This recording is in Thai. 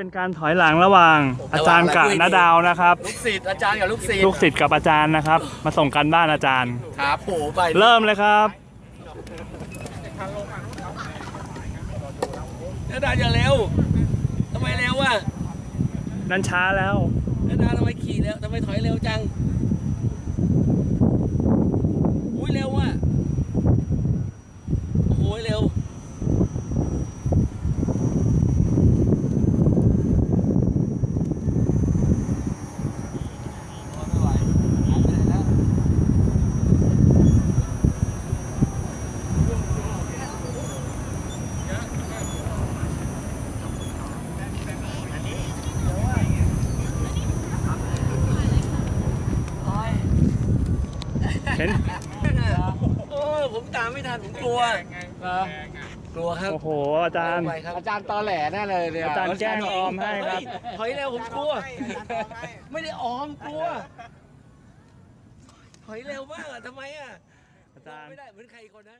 เป็นการถอยหลังระหว่าง อาจารย์กับนาดาวนะครับ ลูกศิษย์อาจารย์กับลูกศิษย์ลูกศิษย์กับอาจารย์นะครับ มาส่งกันบ้านอาจารย์ ครับโหไปเริ่มเลยครับนาดาอย่าเร็วทำไมเร็วอะ นั่นช้าแล้วนาดาทำไมขี่เร็วทำไมถอยเร็วจังอุ้ยเร็วอะโอ้โหเร็วไม่ไหวหายไปไหนแล้ว เห็นโอ้ผมตามไม่ทันผมกลัวกลัวครับโอ้โห อาจารย์ ไปครับอาจารย์ตอแหลแน่เลยเนี่ยอาจารย์แกล้งออมให้ครับถอยเร็วผมกลัว ไม่ได้ออมกลัวถอยเร็วมากอะทำไมอะอาจารย์ ไม่ได้เหมือนใครอีกคนนะ